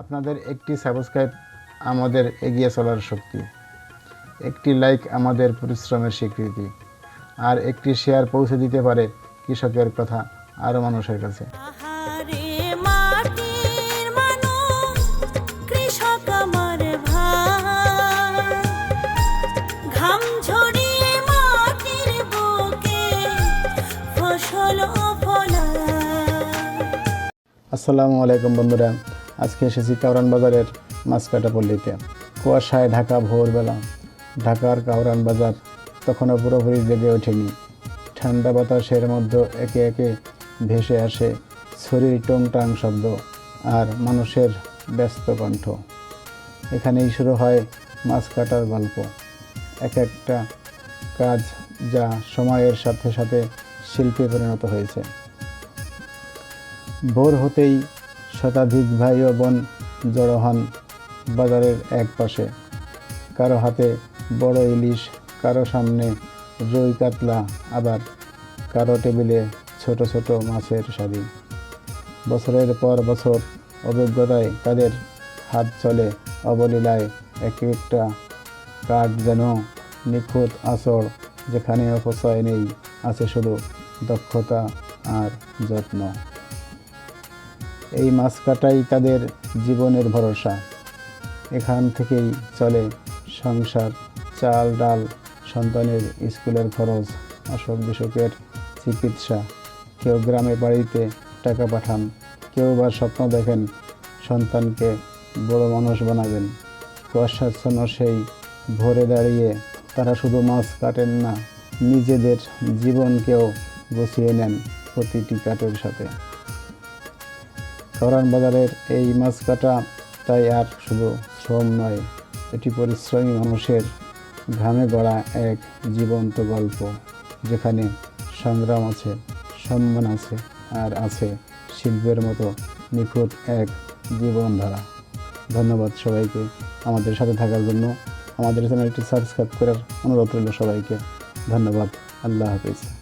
আপনাদের একটি সাবস্ক্রাইব আমাদের এগিয়ে চলার শক্তি একটি লাইক আমাদের পরিশ্রমের স্বীকৃতি আর একটি শেয়ার পৌঁছে দিতে পারে কৃষকের কথা আরও মানুষের কাছে। আসসালামু আলাইকুম বন্ধুরা। আজকে এসেছি কাউরান বাজারের মাছকাটা পল্লীতে কুয়াশায় ঢাকা ভোরবেলা। ঢাকার কাউরান বাজার তখনও পুরোপুরি জেগে ওঠেনি। ঠান্ডা বাতাসের মধ্যে একে একে ভেসে আসে ছড়ির টংটাং শব্দ আর মানুষের ব্যস্ত কণ্ঠ। এখানেই শুরু হয় মাছ কাটার গল্প। এক একটা কাজ যা সময়ের সাথে সাথে শিল্পে পরিণত হয়েছে। ভোর হতেই শতাধিক ভাই ও বোন জড়ো হন বাজারের এক পাশে। কারও হাতে বড় ইলিশ, কারও সামনে রুই কাতলা আবার, কারও টেবিলে ছোট ছোট মাছের সারি বছরের পর বছর অভিজ্ঞতায় তাদের হাত চলে অবলীলায় এক একটা কাঠ যেন নিখুঁত আসর যেখানে অপচয় নেই, আছে শুধু দক্ষতা আর যত্ন। এই মাছ কাটাই তাদের জীবনের ভরসা। এখান থেকেই চলে সংসার, চাল ডাল, সন্তানের স্কুলের খরচ অসুখ বিসুখের চিকিৎসা। কেউ গ্রামে বাড়িতে টাকা পাঠান, কেউ বা স্বপ্ন দেখেন সন্তানকে বড় মানুষ বানাবেন। কুয়াশাচ্ছন্ন সেই ভোরে দাঁড়িয়ে তারা শুধু মাছ কাটেন না, নিজেদের জীবনকেও গুছিয়ে নেন প্রতিটি কাটের সাথে। কারণ বাজারের এই মাছ কাটা তাই আর শুধু শ্রম নয়, এটি পরিশ্রমী মানুষের ঘামে গড়া এক জীবন্ত গল্প, যেখানে সংগ্রাম আছে, সম্মান আছে, আর আছে শিল্পের মতো নিখুঁত এক জীবনধারা। ধন্যবাদ সবাইকে আমাদের সাথে থাকার জন্য। আমাদের চ্যানেলটি সাবস্ক্রাইব করার অনুরোধ রইল সবাইকে। ধন্যবাদ। আল্লাহ হাফিজ।